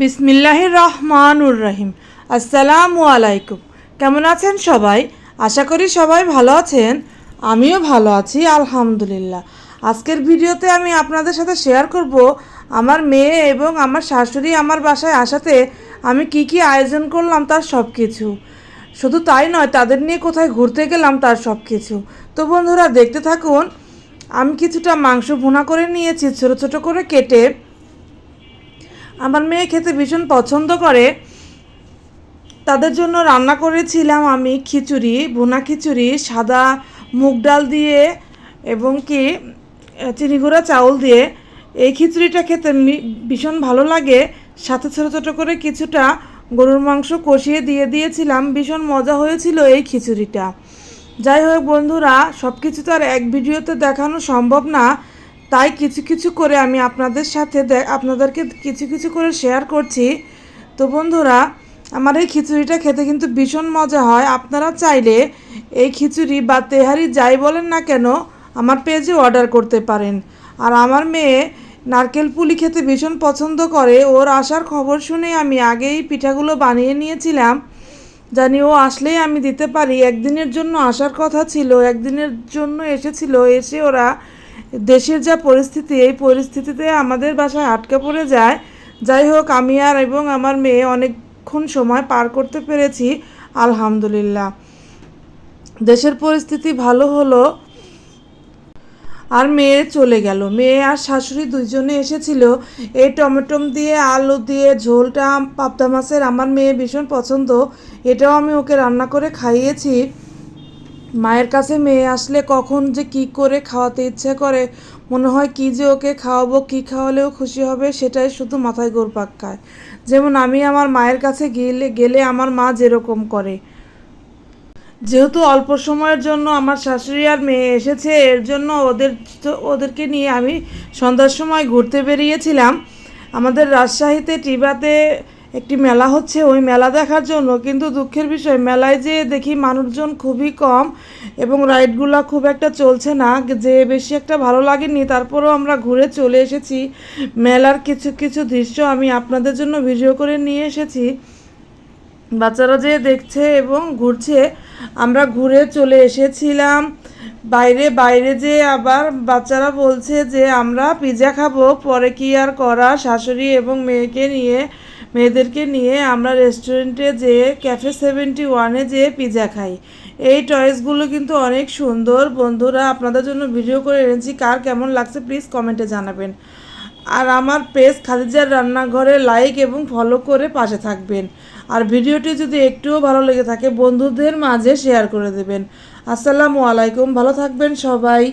বিসমিল্লাহির রহমানুর রহিম। আসসালামু আলাইকুম কেমন আছেন সবাই? আশা করি সবাই ভালো আছেন। আমিও ভালো আছি, আলহামদুলিল্লাহ। আজকের ভিডিওতে আমি আপনাদের সাথে শেয়ার করব আমার মেয়ে এবং আমার শাশুড়ি আমার বাসায় আসাতে আমি কি কি আয়োজন করলাম তার সব কিছু শুধু তাই নয়, তাদের নিয়ে কোথায় ঘুরতে গেলাম তার সব কিছু তো বন্ধুরা, দেখতে থাকুন, আমি কিছুটা মাংস ভুনা করে নিয়েছি, ছোটো ছোটো করে কেটে আমার মেয়ে খেতে ভীষণ পছন্দ করে। তাদের জন্য রান্না করেছিলাম আমি খিচুড়ি, ভুনা খিচুড়ি, সাদা মুগ ডাল দিয়ে এবং কি চিনি গুঁড়া চাউল দিয়ে। এই খিচুড়িটা খেতে ভীষণ ভালো লাগে। সাথে ছোটো ছোটো করে কিছুটা গরুর মাংস কষিয়ে দিয়ে দিয়েছিলাম, ভীষণ মজা হয়েছিল এই খিচুড়িটা। যাই হোক বন্ধুরা সব কিছু তো আর এক ভিডিওতে দেখানো সম্ভব না। তাই কিছু কিছু করে আমি আপনাদের সাথে আপনাদেরকে কিছু কিছু করে শেয়ার করছি। তো বন্ধুরা, আমার এই খিচুড়িটা খেতে কিন্তু ভীষণ মজা হয়। আপনারা চাইলে এই খিচুড়ি বা তেহারি যাই বলেন না কেন, আমার পেজে অর্ডার করতে পারেন। আর আমার মেয়ে নারকেল পুলি খেতে ভীষণ পছন্দ করে। ওর আসার খবর শুনে আমি আগেই পিঠাগুলো বানিয়ে নিয়েছিলাম। জানি ও আসলেই আমি দিতে পারি। একদিনের জন্য আসার কথা ছিল, একদিনের জন্য এসেছিল, এসে ওরা দেশের যা পরিস্থিতি, এই পরিস্থিতিতে আমাদের বাসায় আটকে পড়ে যায়। যাই হোক, আমি আর এবং আমার মেয়ে অনেকক্ষণ সময় পার করতে পেরেছি, আলহামদুলিল্লাহ। দেশের পরিস্থিতি ভালো হলো, আর মেয়ে চলে গেল। মেয়ে আর শাশুড়ি দুইজনে এসেছিল। এই টমেটম দিয়ে, আলু দিয়ে, ঝোলটা, পাবদা মাছের আমার মেয়ে ভীষণ পছন্দ। এটাও আমি ওকে রান্না করে খাইয়েছি। মায়ের কাছে মেয়ে আসলে কখন যে কি করে খাওয়াতে ইচ্ছে করে, মনে হয় কি যে ওকে খাওয়াবো, কি খাওয়ালেও খুশি হবে সেটাই শুধু মাথায় গোরপাক খায় যেমন আমি আমার মায়ের কাছে গেলে গেলে আমার মা যেরকম করে। যেহেতু অল্প সময়ের জন্য আমার শাশুড়ি আর মেয়ে এসেছে, এর জন্য ওদের ওদেরকে নিয়ে আমি সন্ধ্যার সময় ঘুরতে বেরিয়েছিলাম। আমাদের রাজশাহীতে টিবাতে একটি মেলা হচ্ছে ওই মেলা দেখার জন্য। কিন্তু দুঃখের বিষয়, মেলায় যে দেখি মানুষজন খুবই কম এবং রাইডগুলো খুব একটা চলছে না। যে বেশি একটা ভালো লাগেনি, তারপরেও আমরা ঘুরে চলে এসেছি। মেলার কিছু কিছু দৃশ্য আমি আপনাদের জন্য ভিডিও করে নিয়ে এসেছি। বাচ্চারা যে দেখছে এবং ঘুরছে। আমরা ঘুরে চলে এসেছিলাম। বাইরে বাইরে যে আবার বাচ্চারা বলছে যে, আমরা পিৎজা খাব। পরে কি আর করা? শাশুড়ি এবং মেয়েকে নিয়ে মেয়েদেরকে নিয়ে আমরা রেস্টুরেন্টে যেয়ে ক্যাফে সেভেন্টি ওয়ানে যেয়ে পিৎজা খাই। এই টয়েসগুলো কিন্তু অনেক সুন্দর। বন্ধুরা, আপনাদের জন্য ভিডিও করে এনেছি। কার কেমন লাগছে প্লিজ কমেন্টে জানাবেন। আর আমার পেজ খাদিজার রান্নাঘরে লাইক এবং ফলো করে পাশে থাকবেন। আর ভিডিওটি যদি একটুও ভালো লেগে থাকে, বন্ধুদের মাঝে শেয়ার করে দেবেন। আসসালামু আলাইকুম। ভালো থাকবেন সবাই।